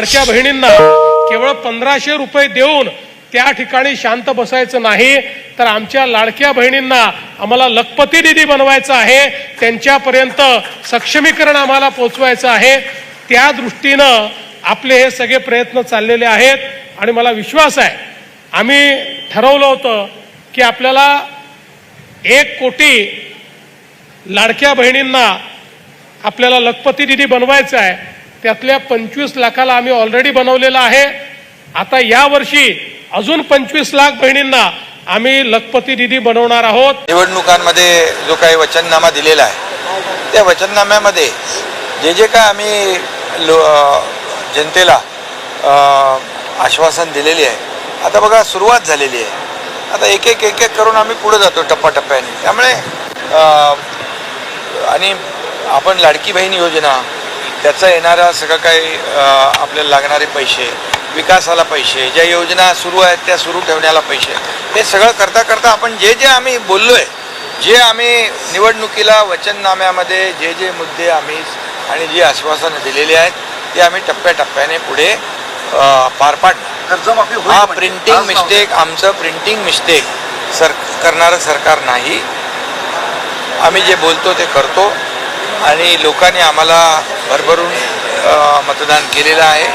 लाडक्या बहिणींना केवळ पंधराशे रुपये देऊन त्या ठिकाणी शांत बसायचं नाही तर आमच्या लाडक्या बहिणींना आम्हाला लखपती निधी बनवायचा आहे त्यांच्यापर्यंत सक्षमीकरण आम्हाला पोचवायचं आहे. त्या दृष्टीनं आपले हे सगळे प्रयत्न चाललेले आहेत आणि मला विश्वास आहे आम्ही ठरवलं होतं की आपल्याला एक कोटी लाडक्या बहिणींना आपल्याला लखपती निधी बनवायचा आहे. त्यातल्या पंचवीस लाखाला आम्ही ऑलरेडी बनवलेलं आहे. आता यावर्षी अजून पंचवीस लाख बहिणींना आम्ही लखपती दिदी बनवणार आहोत. निवडणुकांमध्ये जो काही वचननामा दिलेला आहे त्या वचननाम्यामध्ये जे जे काय आम्ही लो जनतेला आश्वासन दिलेली आहे आता बघा सुरुवात झालेली आहे. आता एक एक एक एक करून आम्ही पुढे जातो टप्प्याटप्प्याने. त्यामुळे आणि आपण लाडकी बहीण योजना त्याचं येणारा सगळं काही आपल्याला लागणारे पैसे विकासाला पैसे ज्या योजना सुरू आहेत त्या सुरू ठेवण्याला पैसे हे सगळं करता करता आपण जे जे आम्ही बोललो आहे जे आम्ही निवडणुकीला वचननाम्यामध्ये जे जे मुद्दे आम्ही आणि जी आश्वासनं दिलेली आहेत ते आम्ही टप्प्याटप्प्याने पुढे पार पाडणार हा म्हणजे. प्रिंटिंग नव्हतं. मिस्टेक आमचं प्रिंटिंग मिस्टेक सर करणारं सरकार नाही आम्ही जे बोलतो ते करतो आणि लोकांनी आम्हाला भरभरून मतदान केलेलं आहे.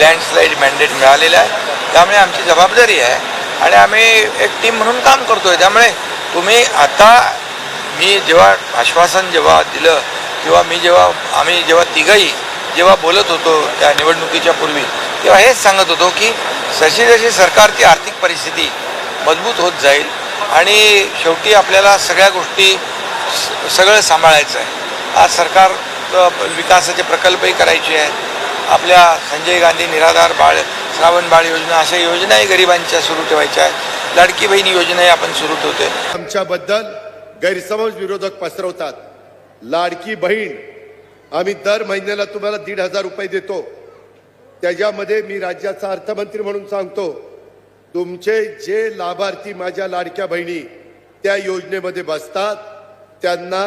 लँडस्लाईड मॅन्डेट मिळालेलं आहे. त्यामुळे आमची जबाबदारी आहे. आणि आम्ही एक टीम म्हणून काम करतो आहे त्यामुळे तुम्ही आता मी जेव्हा आश्वासन जेव्हा दिलं किंवा मी जेव्हा आम्ही जेव्हा तिघही जेव्हा बोलत होतो त्या निवडणुकीच्या पूर्वी तेव्हा हेच सांगत होतो की जशी जशी सरकारची आर्थिक परिस्थिती मजबूत होत जाईल आणि शेवटी आपल्याला सगळ्या गोष्टी सगळं सांभाळायचं आहे. आज सरकार विकासाचे प्रकल्पही करायचे आहेत. आपल्या संजय गांधी निराधार बाळ श्रावण बाळ योजना अशा योजनाही गरिबांच्या सुरू ठेवायच्या आहेत. लाडकी बहिणी योजनाही आपण सुरू ठेवतोय. आमच्याबद्दल गैरसमज विरोधक पसरवतात. लाडकी बहीण आम्ही दर महिन्याला तुम्हाला दीड हजार रुपये देतो. त्याच्यामध्ये मी राज्याचा अर्थमंत्री म्हणून सांगतो तुमचे जे लाभार्थी माझ्या लाडक्या बहिणी त्या योजनेमध्ये बसतात त्यांना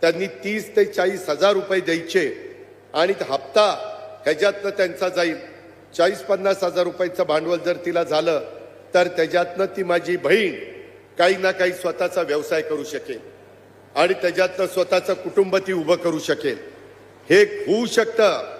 त्यांनी तीस ते चाळीस हजार रुपये द्यायचे. आणि हप्ता ह्याच्यातनं त्यांचा जाईल. चाळीस पन्नास हजार रुपयाचं भांडवल जर तिला झालं तर त्याच्यातनं ती माझी बहीण काही ना काही स्वतःचा व्यवसाय करू शकेल. आणि त्याच्यातनं स्वतःचं कुटुंब ती उभं करू शकेल. हे होऊ शकतं.